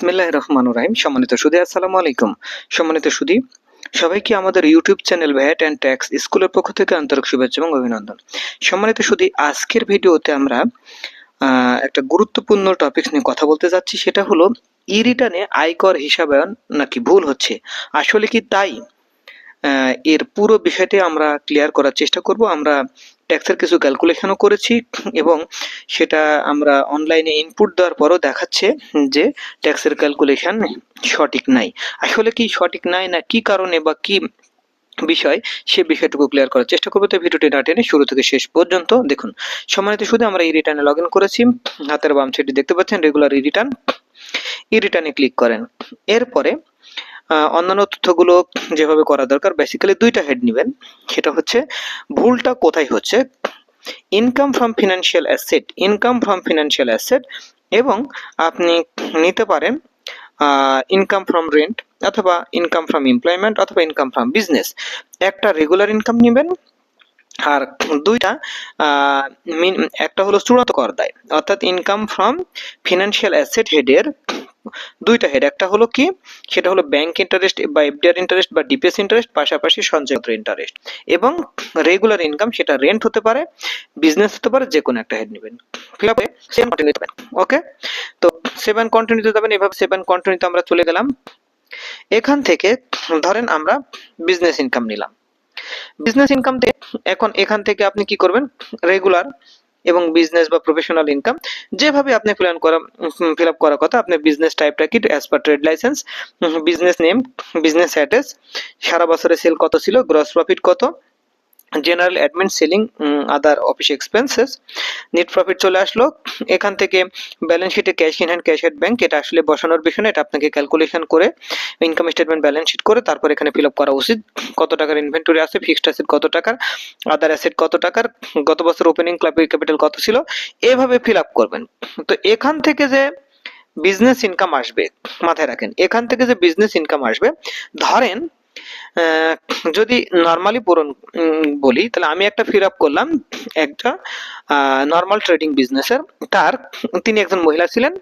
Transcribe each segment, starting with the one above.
বিসমিল্লাহ রহমান রাহিম। সম্মানিত সুদী, আসসালামু আলাইকুম। সম্মানিত সুদী, সবাইকে আমাদের YouTube channel VAT and tax স্কুলের পক্ষ থেকে আন্তরিক শুভেচ্ছা এবং অভিনন্দন। সম্মানিত সুদী, আজকের ভিডিওতে আমরা একটা গুরুত্বপূর্ণ টপিক নিয়ে কথা বলতে যাচ্ছি। সেটা হলো ই রিটার্নে আয়কর হিসাবায়ন নাকি ভুল হচ্ছে? আসলে কি তাই? এর পুরো বিষয়টি আমরা ক্লিয়ার করার চেষ্টা করব। আমরা ট্যাক্সের কিছু ক্যালকুলেশনও করেছি এবং সেটা আমরা অনলাইনে ইনপুট দেওয়ার পরও দেখাচ্ছে যে ট্যাক্সের ক্যালকুলেশন সঠিক নাই। আসলে কি সঠিক নাই না কি কারণে বা কি বিষয়, সে বিষয়টুকু ক্লিয়ার করার চেষ্টা করব। তো ভিডিওটি না টেনে শুরু থেকে শেষ পর্যন্ত দেখুন। সম্মানিত শুধু আমরা এই রিটার্নে লগ ইন করেছি, হাতের বাম সাইডে দেখতে পাচ্ছেন রেগুলার ই রিটার্ন ই রিটার্নে ক্লিক করেন। এরপরে অন্যান্য তথ্যগুলো যেভাবে করা দরকার বেসিক্যালি দুইটা হেড নেবেন। সেটা হচ্ছে, ভুলটা কোথায় হচ্ছে? Income from financial asset income from financial asset এবং আপনি নিতে পারেন ইনকাম ফ্রম রেন্ট অথবা ইনকাম ফ্রম এমপ্লয়মেন্ট অথবা ইনকাম ফ্রম বিজনেস একটা রেগুলার ইনকাম নেবেন আর দুইটা একটা হলো চূড়ান্ত কর দেয়। অর্থাৎ ইনকাম ফ্রম ফিনান্সিয়াল অ্যাসেট হেডের দুইটা হেড একটা হলো কি? সেটা হলো ব্যাংক ইন্টারেস্ট বা এফডিআর ইন্টারেস্ট বা ডিপিএস ইন্টারেস্ট পাশাপাশি সঞ্চয়পত্র ইন্টারেস্ট এবং রেগুলার ইনকাম সেটা রেন্ট হতে পারে বিজনেস হতে পারে যে কোনো একটা হেড নেবেন। ফিল আপে সেভেন কন্টিনিউ ওকে তো সেভেন কন্টিনিউতে যাবেন, এভাবে সেভেন কন্টিনিউতে আমরা চলে গেলাম। এখান থেকে ধরেন আমরা বিজনেস ইনকাম নিলাম। বিজনেস ইনকামতে এখন এখান থেকে আপনি কি করবেন? রেগুলার এবং বিজনেস বা প্রফেশনাল ইনকাম যেভাবে আপনি ফিল করা ফিল আপ করার কথা, আপনি বিজনেস টাইপটা কি as per trade license business name business address সারা বছরে সেল কত ছিল গ্রস প্রফিট কত general admin selling other office expenses net profit চলে আসলো। এখান থেকে ব্যালেন্স শিটে cash in hand cash at bank এটা আসলে বসানোর বিষয় এটা আপনাকে ক্যালকুলেশন করে ইনকাম স্টেটমেন্ট ব্যালেন্স শিট করে তারপর এখানে ফিল আপ করা উচিত। কত টাকার ইনভেন্টরি আছে ফিক্সড অ্যাসেট কত টাকার আদার অ্যাসেট কত টাকার, গত বছর ওপেনিং ক্যাপিটাল কত ছিল, এভাবে ফিল আপ করবেন। তো এখান থেকে যে বিজনেস ইনকাম আসবে, মাথায় রাখেন, এখান থেকে যে বিজনেস ইনকাম আসবে, ধরেন যদি নর্মালি পূরণ বলি, তাহলে আমি একটা ফিল আপ করলাম একটা নর্মাল ট্রেডিং বিজনেসের তার তিনি একজন মহিলা ছিলেন।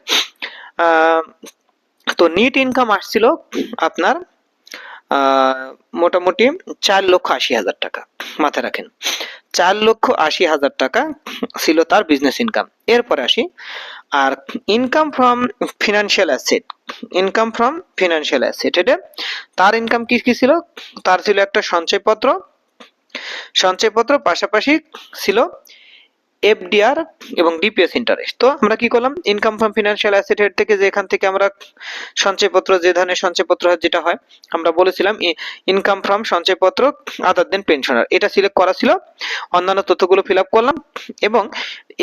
তো নিট ইনকাম আসছিল আপনার মোটামুটি চার লক্ষ আশি হাজার টাকা মাথায় রাখেন। চার লক্ষ আশি হাজার টাকা ছিল তার বিজনেস ইনকাম এরপরে আসি, আর income from financial asset income from financial asset এটা তার ইনকাম কি কি ছিল? তার ছিল একটা সঞ্চয়পত্র। সঞ্চয়পত্র পাশাপাশি ছিল এফডিআর এবং ডিপিএস ইন্টারেস্ট তো আমরা কি করলাম? Income from financial asset head থেকে যে এখান থেকে আমরা সঞ্চয়পত্র, যে ধরনের সঞ্চয়পত্র যেটা হয়, আমরা বলেছিলাম ইনকাম ফ্রম সঞ্চয়পত্র আদার দেন পেনশনার এটা সিলেক্ট করা ছিল। অন্যান্য তথ্যগুলো ফিল আপ করলাম এবং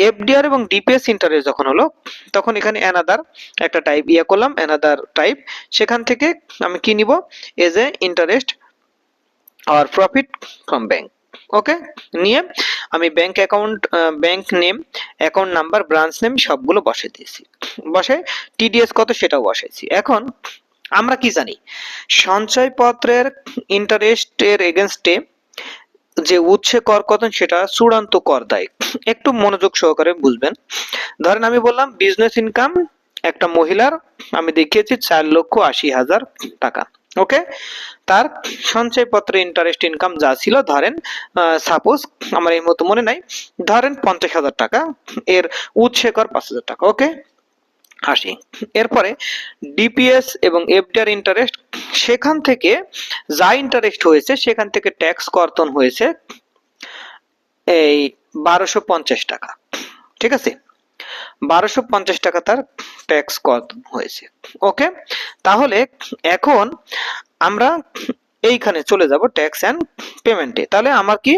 এফডিআর এবং ডিপিএস ইন্টারেস্ট যখন হলো, তখন এখানে অ্যানাদার একটা টাইপ ইয়ে করলাম অ্যানাদার টাইপ সেখান থেকে আমি কি নিব? এজ এ ইন্টারেস্ট আর প্রফিট ফ্রম ব্যাংক ওকে নিয়ে আমি bank account bank name account number branch name সবগুলো বসে দিয়েছি। বসে টিডিএস কত সেটাও বসাইছি। এখন আমরা কি জানি? সঞ্চয়পত্রের ইন্টারেস্টের এগেনস্টে যে উৎসে কর কত সেটা চূড়ান্ত কর দেয়। একটু মনোযোগ সহকারে বুঝবেন। ধরেন আমি বললাম বিজনেস ইনকাম একটা মহিলার আমি দেখিয়েছি চার লক্ষ আশি হাজার টাকা। ওকে তার সঞ্চয়পত্রে ইন্টারেস্ট ইনকাম যা ছিল, ধরেন সাপোজ আমার এই মতো মনে নাই, ধরেন পঞ্চাশ হাজার টাকা, এর উৎসে কর পাঁচ হাজার টাকা ওকে আসি। এরপরে ডিপিএস এবং এফডিআর ইন্টারেস্ট সেখান থেকে যা ইন্টারেস্ট হয়েছে, সেখান থেকে ট্যাক্স কর্তন হয়েছে এই বারোশো পঞ্চাশ টাকা। ঠিক আছে? বারোশো পঞ্চাশ টাকা তার ট্যাক্স কর্তন হয়েছে। ওকে তাহলে এখন আমরা এইখানে চলে যাব ট্যাক্স অ্যান্ড পেমেন্টে তাহলে আমার কি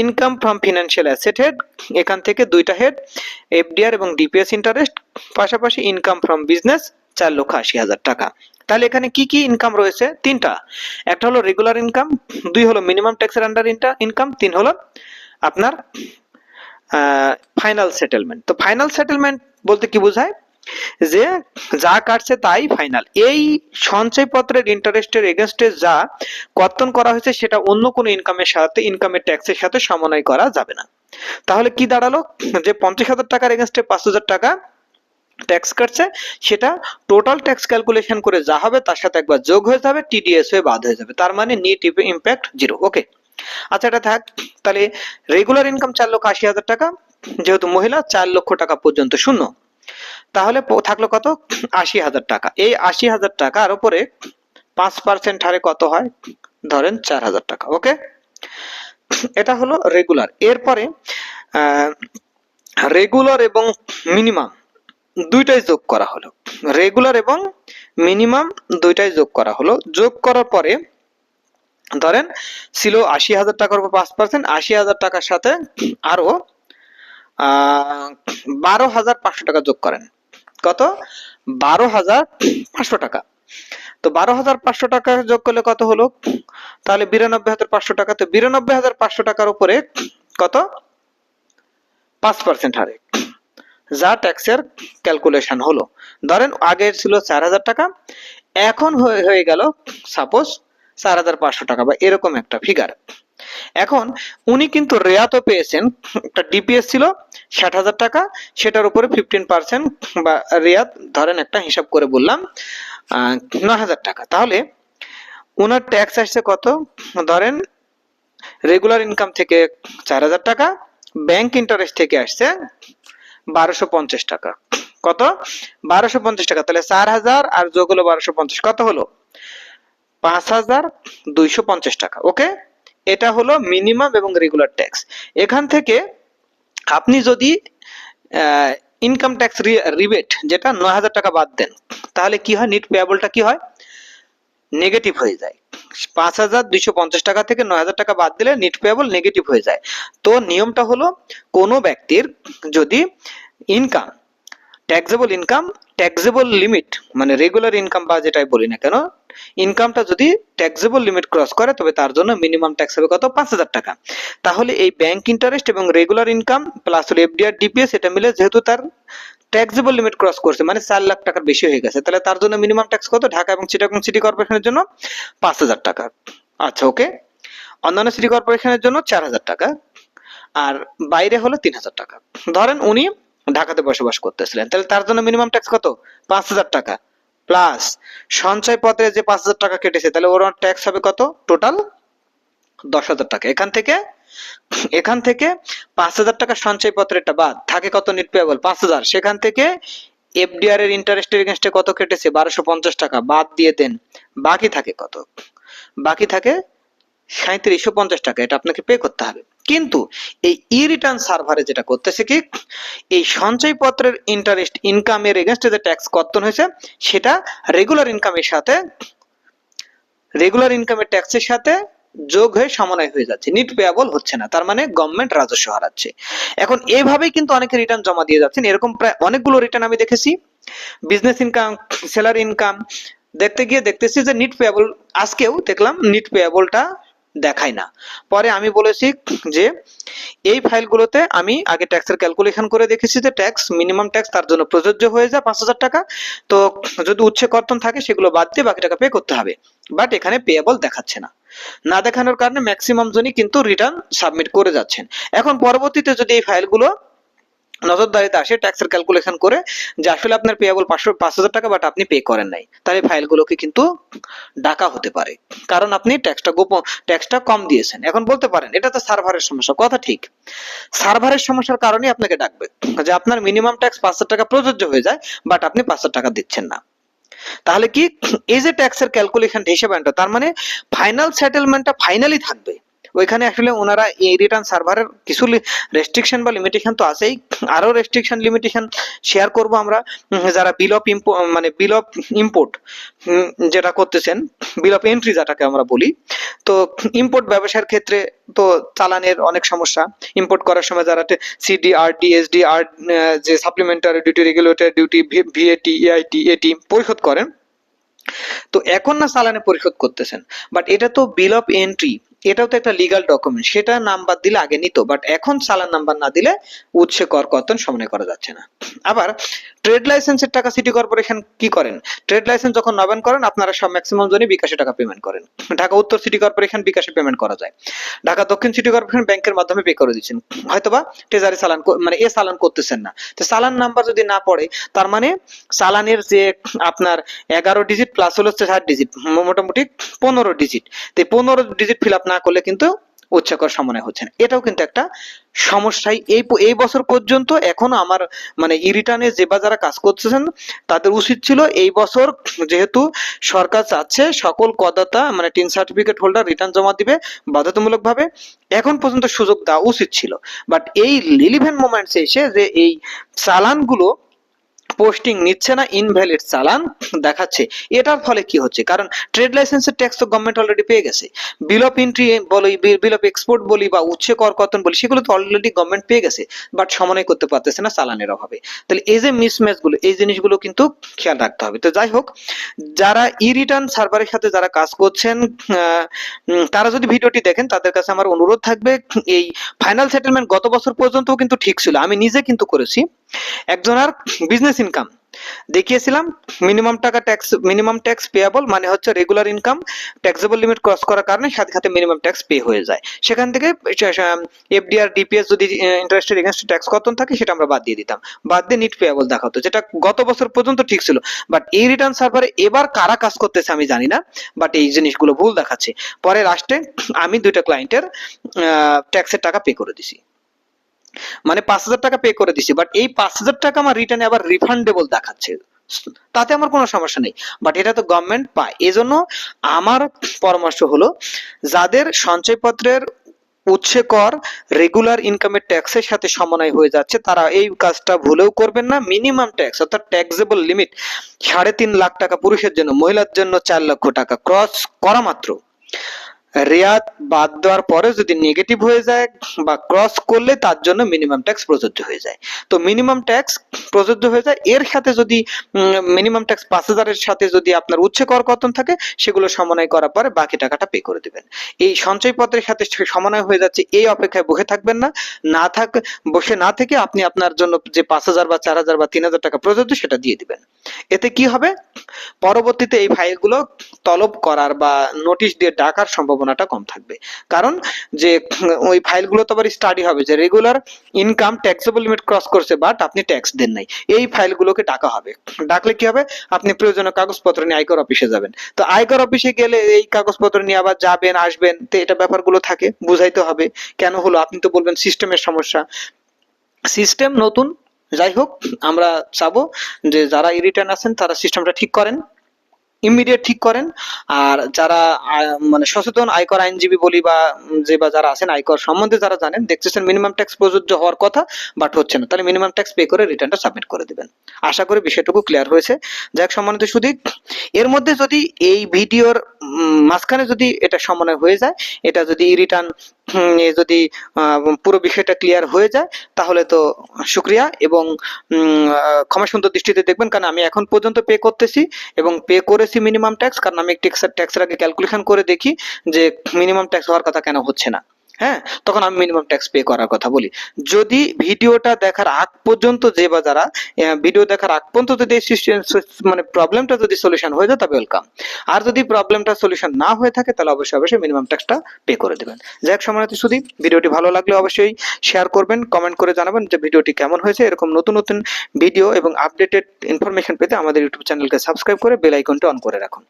income from financial asset head এখান থেকে দুইটা হেড এফডিআর এবং ডিপিএস ইন্টারেস্ট পাশাপাশি ইনকাম ফ্রম বিজনেস চার লক্ষ আশি হাজার টাকা। তাহলে এখানে কি কি ইনকাম রয়েছে? তিনটা। একটা হলো রেগুলার ইনকাম দুই হলো মিনিমাম ট্যাক্সের আন্ডার ইনকাম তিন হলো আপনার ফাইনাল সেটেলমেন্ট তো ফাইনাল সেটেলমেন্ট বলতে কি বোঝায়? যে যা কাটছে তাই ফাইনাল এই সঞ্চয়পত্রের ইন্টারেস্টের এগেনস্টে যা কর্তন করা হয়েছে, সেটা অন্য কোনো ইনকামের সাথে ইনকামের ট্যাক্সের সাথে সমন্বয় করা যাবে না। তাহলে কি দাঁড়াল? যে পঞ্চাশ হাজার টাকার এগেনস্টে পাঁচ হাজার টাকা ট্যাক্স কাটছে, সেটা টোটাল ট্যাক্স ক্যালকুলেশন করে যা হবে, তার সাথে একবার যোগ হয়ে যাবে টিডিএস হয়ে বাদ হয়ে যাবে। তার মানে নিট ইম্প্যাক্ট জিরো ওকে আচ্ছা এটা থাক। তাহলে রেগুলার ইনকাম চার লক্ষ আশি হাজার টাকা, যেহেতু মহিলা, চার লক্ষ টাকা পর্যন্ত শূন্য। তাহলে থাকল কত? আশি হাজার টাকা। এই আশি হাজার টাকার উপরে পাঁচ পার্সেন্ট হারে কত হয়? ধরেন চার হাজার টাকা, ওকে? এটা হলো রেগুলার এরপরে রেগুলার এবং মিনিমাম দুইটাই যোগ করা হলো। রেগুলার এবং মিনিমাম দুইটাই যোগ করা হলো। যোগ করার পরে ধরেন, ছিল আশি হাজার টাকার উপর পাঁচ পার্সেন্ট আশি হাজার টাকার সাথে আরও বারো হাজার পাঁচশো টাকা যোগ করেন। কত? বারো হাজার পাঁচশো টাকা। তো বারো হাজার পাঁচশো টাকা যোগ করলে কত হলো? তাহলে বিরানব্বই হাজার পাঁচশো টাকা। তো বিরানব্বই হাজার পাঁচশো টাকার উপরে কত? পাঁচ পার্সেন্ট হারে। যা ট্যাক্সের ক্যালকুলেশন হলো। ধরেন আগে ছিল চার হাজার টাকা। এখন হয়ে গেল সাপোজ চার হাজার পাঁচশো টাকা বা এরকম একটা ফিগার এখন উনি কিন্তু রেয়াতও পেয়েছেন, একটা ডিপিএস ছিল ষাট হাজার টাকা, সেটার উপরে ফিফটিন পার্সেন্ট বা রেয়াত, ধরেন একটা হিসাব করে বললাম নয় হাজার টাকা। তাহলে ওনার ট্যাক্স আসছে কত? ধরেন রেগুলার ইনকাম থেকে চার হাজার টাকা ব্যাংক ইন্টারেস্ট থেকে আসছে বারোশো পঞ্চাশ টাকা। কত? বারোশো পঞ্চাশ টাকা। তাহলে চার হাজার আর যোগ হলো বারোশো পঞ্চাশ। কত হলো? পাঁচ হাজার দুইশো পঞ্চাশ টাকা ওকে এটা হলো মিনিমাম এবং রেগুলার ট্যাক্স এখান থেকে আপনি যদি ইনকাম ট্যাক্স রিবেট যেটা নয় হাজার টাকা বাদ দেন, তাহলে কি হয়? নিট পেয়াবলটা কি হয়? নেগেটিভ হয়ে যায়। পাঁচ হাজার দুইশো পঞ্চাশ টাকা থেকে নয় হাজার টাকা বাদ দিলে নিট পেয়াবল নেগেটিভ হয়ে যায়। তো নিয়মটা হলো, কোনো ব্যক্তির যদি income taxable income taxable limit মানে রেগুলার ইনকাম বা যেটাই বলি না কেন ইনকামটা যদি ট্যাক্সেবল লিমিট ক্রস করে, তবে তার জন্য মিনিমাম ট্যাক্স হবে কত? পাঁচ হাজার টাকা। তাহলে এই ব্যাংক ইন্টারেস্ট এবং রেগুলার ইনকাম প্লাস হলো এফডিআর ডিপিএস এটা মিলে যেহেতু তার ট্যাক্সেবল লিমিট ক্রস করছে মানে চার লাখ টাকার বেশি হয়ে গেছে, তাহলে তার জন্য মিনিমাম ট্যাক্স কত? ঢাকা এবং চিটাগং সিটি কর্পোরেশনের জন্য পাঁচ হাজার টাকা। আচ্ছা ওকে অন্যান্য সিটি কর্পোরেশনের জন্য চার হাজার টাকা, আর বাইরে হলো তিন হাজার টাকা। ধরেন উনি ঢাকাতে বসবাস করতেছিলেন। তাহলে তার জন্য মিনিমাম ট্যাক্স কত? পাঁচ হাজার টাকা। প্লাস সঞ্চয় পত্রে যে পাঁচ হাজার টাকা কেটেছে, তাহলে ওর ট্যাক্স হবে কত? টোটাল দশ হাজার টাকা। এখান থেকে এখান থেকে পাঁচ হাজার টাকা সঞ্চয় পত্রেরটা বাদ। থাকে কত নিট পেয়েবল পাঁচ হাজার। সেখান থেকে এফডিআর এর ইন্টারেস্টের এগেনস্টে কত কেটেছে? বারোশো পঞ্চাশ টাকা। বাদ দিয়ে দেন। বাকি থাকে কত? বাকি থাকে সাঁত্রিশশো পঞ্চাশ টাকা এটা আপনাকে পে করতে হবে। কিন্তু এই ই রিটার্ন সার্ভারে যেটা করতেছে কি, এই সঞ্চয়পত্রের ইন্টারেস্ট ইনকামের এগেনস্টে যে ট্যাক্স কর্তন হয়েছে, সেটা রেগুলার ইনকামের সাথে রেগুলার ইনকামের ট্যাক্সের সাথে যোগ হয়ে হয়ে যাচ্ছে। নিট পেয়াবল হচ্ছে না, তার মানে গভর্নমেন্ট রাজস্ব হারাচ্ছে। এখন এইভাবেই কিন্তু অনেকে রিটার্ন জমা দিয়ে যাচ্ছেন। এরকম প্রায় অনেকগুলো রিটার্ন আমি দেখেছি। বিজনেস ইনকাম সেলার ইনকাম দেখতে গিয়ে দেখতেছি যে নিট পেয়াবল আজকেও দেখলাম নিট পেয়াবলটা দেখায় না। পরে আমি বলেছি যে, এই ফাইলগুলোতে আমি আগে ট্যাক্সের ক্যালকুলেশন করে দেখেছি যে ট্যাক্স মিনিমাম ট্যাক্স তার জন্য প্রযোজ্য হয়ে যায় পাঁচ হাজার টাকা। তো যদি উচ্ছে কর্তন থাকে সেগুলো বাদ দিয়ে বাকি টাকা পে করতে হবে। বাট এখানে পেয়েবল দেখাচ্ছে না। না দেখানোর কারণে ম্যাক্সিমাম জনই কিন্তু রিটার্ন সাবমিট করে যাচ্ছেন। এখন পরবর্তীতে যদি এই ফাইলগুলো নজরদারিতে আসে ট্যাক্সের ক্যালকুলেশন করে যে আসলে আপনার পেয়েবল পাঁচশো পাঁচ হাজার টাকা বাট আপনি পে করেন নাই। তাহলে ফাইলগুলোকে কিন্তু ডাকা হতে পারে। কারণ আপনি ট্যাক্সটা গোপন ট্যাক্সটা কম দিয়েছেন। এখন বলতে পারেন, এটা তো সার্ভারের সমস্যা, কথা ঠিক। সার্ভারের সমস্যার কারণে আপনাকে ডাকবে যে আপনার মিনিমাম ট্যাক্স পাঁচ হাজার টাকা প্রযোজ্য হয়ে যায় বাট আপনি পাঁচ হাজার টাকা দিচ্ছেন না। তাহলে কি, এই যে ট্যাক্সের ক্যালকুলেশন হিসেবে তার মানে ফাইনাল সেটেলমেন্টটা ফাইনালি থাকবে। ওইখানে আসলে ওনারা এই রিটার্ন সার্ভারের কিছু রেস্ট্রিকশন বা লিমিটেশন তো আছেই। আরও রেস্ট্রিকশন লিমিটেশন শেয়ার করব আমরা। যারা বিল অফ মানে বিল অফ ইম্পোর্ট যেটা করতেছেন বিল অফ এন্ট্রি যেটাকে আমরা বলি। তো ইম্পোর্ট ব্যবসার ক্ষেত্রে তো চালানের অনেক সমস্যা। ইম্পোর্ট করার সময় যারা সিডি আর ডিএসডি আর যে supplementary duty regulatory duty VAT AIT এটি পরিশোধ করেন। তো এখন না চালানে পরিশোধ করতেছেন। বাট এটা তো বিল অফ এন্ট্রি এটাও তো একটা লিগাল ডকুমেন্ট সেটা নাম্বার দিলে আগে নিত বাট এখন চালান নাম্বার না দিলে উৎসে কর, কর্তন সমন্বয় করা যাচ্ছে না। আবার ট্রেড লাইসেন্সের টাকা সিটি কর্পোরেশন কি করেন? ট্রেড লাইসেন্স যখন নবায়ন করেন, আপনারা সব ম্যাক্সিমাম জনই বিকাশে টাকা পেমেন্ট করেন। ঢাকা উত্তর সিটি কর্পোরেশন বিকাশে পেমেন্ট করা যায়। ঢাকা দক্ষিণ সিটি কর্পোরেশন ব্যাংকের মাধ্যমে পে করে দিচ্ছেন। হয়তোবা ট্রেজারি চালান মানে এ চালান করতেছেন না। তো চালান নাম্বার যদি না পড়ে, তার মানে চালানের যে আপনার এগারো ডিজিট প্লাস হলো হচ্ছে ষাট ডিজিট মোটামুটি পনেরো ডিজিট তো পনেরো ডিজিট ফিল আপ না করলে কিন্তু উচ্চকর সমন্বয় হচ্ছে না এটাও কিন্তু একটা সমস্যাই। এই এই বছর পর্যন্ত এখনও আমার মানে ই রিটার্নে যে বা যারা কাজ করতেছেন, তাদের উচিত ছিল এই বছর যেহেতু সরকার চাচ্ছে, সকল কদাতা মানে টিন সার্টিফিকেট হোল্ডার রিটার্ন জমা দিবে বাধ্যতামূলকভাবে। এখন পর্যন্ত সুযোগ দেওয়া উচিত ছিল। বাট এই লিলিভেন মোমেন্টসে এসে যে এই চালানগুলো পোস্টিং নিচ্ছে না ইনভ্যালিড চালান দেখাচ্ছে। এটার ফলে কি হচ্ছে? কারণ ট্রেড লাইসেন্সের ট্যাক্স তো গভর্নমেন্ট অলরেডি পেয়ে গেছে। বিল অফ এন্ট্রি বলি বিল অফ এক্সপোর্ট বলি বা উচ্ছে কর কর্তন বলি, সেগুলো তো অলরেডি গভর্নমেন্ট পেয়ে গেছে বাট সমন্বয় করতে পারতেছে না চালানের অভাবে। তাহলে এই যে মিসম্যাচগুলো, এই জিনিসগুলো কিন্তু খেয়াল রাখতে হবে। তো যাই হোক, যারা ই রিটার্ন সার্ভারের সাথে যারা কাজ করছেন তারা যদি ভিডিওটি দেখেন, তাদের কাছে আমার অনুরোধ থাকবে, এই ফাইনাল সেটেলমেন্ট গত বছর পর্যন্ত কিন্তু ঠিক ছিল। আমি নিজে কিন্তু করেছি। একজনের বিজনেস ইনকাম দেখিয়েছিলাম মিনিমাম টাকা ট্যাক্স মিনিমাম ট্যাক্স পেয়াবল মানে হচ্ছে regular income taxable limit cross করার কারণে সাথে সাথে মিনিমাম ট্যাক্স পে হয়ে যায়। সেখান থেকে এফডিআর ডিপিএস যদি ইন্টারেস্টের এগেনস্ট ট্যাক্স কতন থাকে সেটা আমরা বাদ দিয়ে দিতাম। বাদ দিয়ে নিট পেয়াবল দেখাতো, যেটা গত বছর পর্যন্ত ঠিক ছিল। বাট এই রিটার্ন সার্ভারে এবার কারা কাজ করতেছে আমি জানি না বাট এই জিনিসগুলো ভুল দেখাচ্ছে। পরে লাস্টে আমি দুইটা ক্লায়েন্টের ট্যাক্সের টাকা পে করে দিছি। মানে পাঁচ হাজার টাকা পে করে দিছি বাট এই পাঁচ হাজার টাকা আমার রিটার্নে আবার রিফান্ডেবল দেখাচ্ছে। তাতে আমার কোনো সমস্যা নেই বাট এটা তো গভর্নমেন্ট পায়। এজন্য আমার পরামর্শ হলো, যাদের সঞ্চয়পত্রের উৎসে কর রেগুলার ইনকামের ট্যাক্সের সাথে সমন্বয় হয়ে যাচ্ছে, তারা এই কাজটা ভুলেও করবেন না। মিনিমাম ট্যাক্স অর্থাৎ ট্যাক্সেবল লিমিট সাড়ে তিন লাখ টাকা পুরুষের জন্য, মহিলার জন্য চার লক্ষ টাকা ক্রস করা মাত্র। রেয়াত বাদ দেওয়ার পরে যদি নেগেটিভ হয়ে যায় বা ক্রস করলে তার জন্য মিনিমাম ট্যাক্স প্রযোজ্য হয়ে যায়। তো মিনিমাম ট্যাক্স প্রযোজ্য হয়ে যায়, এর সাথে যদি মিনিমাম ট্যাক্স পাঁচ হাজারের সাথে যদি আপনার উচ্ছে কর কতন থাকে, সেগুলো সমন্বয় করার পরে বাকি টাকাটা পে করে দিবেন। এই সঞ্চয়পত্রের সাথে সমন্বয় হয়ে যাচ্ছে, এই অপেক্ষায় বসে থাকবেন না। না থাক, বসে না থেকে আপনি আপনার জন্য যে পাঁচ হাজার বা চার হাজার বা তিন হাজার টাকা প্রযোজ্য, সেটা দিয়ে দিবেন। এতে কি হবে? পরবর্তীতে এই ফাইলগুলো তলব করার বা নোটিশ দিয়ে ডাকার সম্ভাবনাটা কম থাকবে। কারণ যে ওই ফাইলগুলো তো আবার স্টাডি হবে, যে regular income taxable limit cross করছে বাট আপনি ট্যাক্স দেন নাই। এই ফাইলগুলোকে ডাকা হবে। ডাকলে কি হবে? আপনি প্রয়োজনীয় কাগজপত্র নিয়ে আয়কর অফিসে যাবেন। তো আয়কর অফিসে গেলে এই কাগজপত্র নিয়ে আবার যাবেন, আসবেন, তো এটা ব্যাপারগুলো থাকে, বুঝাইতে হবে। কেন হলো? আপনি তো বলবেন সিস্টেমের সমস্যা। সিস্টেম নতুন, যাই হোক, আমরা চাবো যে যারা রিটার্ন আছেন, তারা সিস্টেমটা ঠিক করেন। ইমিডিয়েট ঠিক করেন। আর যারা মানে সচেতন, আয়কর আইনজীবী বলি বা যে বা যারা আছেন, আয়কর সম্বন্ধে যারা জানেন, দেখতেছেন মিনিমাম ট্যাক্স প্রযোজ্য হওয়ার কথা বাট হচ্ছে না। তাহলে মিনিমাম ট্যাক্স পে করে রিটার্নটা সাবমিট করে দিবেন। আশা করি বিষয়টুকু ক্লিয়ার হয়েছে। যাক, সম্মানিত শুধু এর মধ্যে যদি এই ভিডিওর মাঝখানে যদি এটা সমন্বয় হয়ে যায়, এটা যদি রিটার্ন যদি পুরো বিষয়টা ক্লিয়ার হয়ে যায়, তাহলে তো শুক্রিয়া এবং ক্ষমা সুন্দর দৃষ্টিতে দেখবেন, কারণ আমি এখন পর্যন্ত পে করতেছি এবং পে করেছি মিনিমাম ট্যাক্স কারণ আমি ট্যাক্সের ট্যাক্সের আগে ক্যালকুলেশন করে দেখি যে মিনিমাম ট্যাক্স হওয়ার কথা কেন হচ্ছে না। হ্যাঁ? তখন আমি মিনিমাম ট্যাক্স পে করার কথা বলি। যদি ভিডিওটা দেখার আগ পর্যন্ত যে বা যারা ভিডিও দেখার আগ পর্যন্ত যদি মানে প্রবলেমটা যদি সলিউশন হয়ে যায় তবে ওয়েলকাম আর যদি প্রবলেমটা সলিউশন না হয়ে থাকে, তাহলে অবশ্যই অবশ্যই মিনিমাম ট্যাক্সটা পে করে দেবেন। যাই হোক সম্মানিত শুধু ভিডিওটি ভালো লাগলে অবশ্যই শেয়ার করবেন কমেন্ট করে জানাবেন যে ভিডিওটি কেমন হয়েছে, এরকম নতুন নতুন ভিডিও এবং আপডেটেড ইনফরমেশন পেতে আমাদের ইউটিউব চ্যানেলকে সাবস্ক্রাইব করে বেল আইকনটা অন করে রাখুন।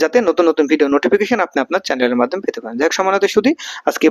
যাতে নতুন নতুন ভিডিও নোটিফিকেশন আপনি আপনার চ্যানেলের মাধ্যমে পেতে পারেন। যাই হোক সম্মানিত শুধু আজকে এ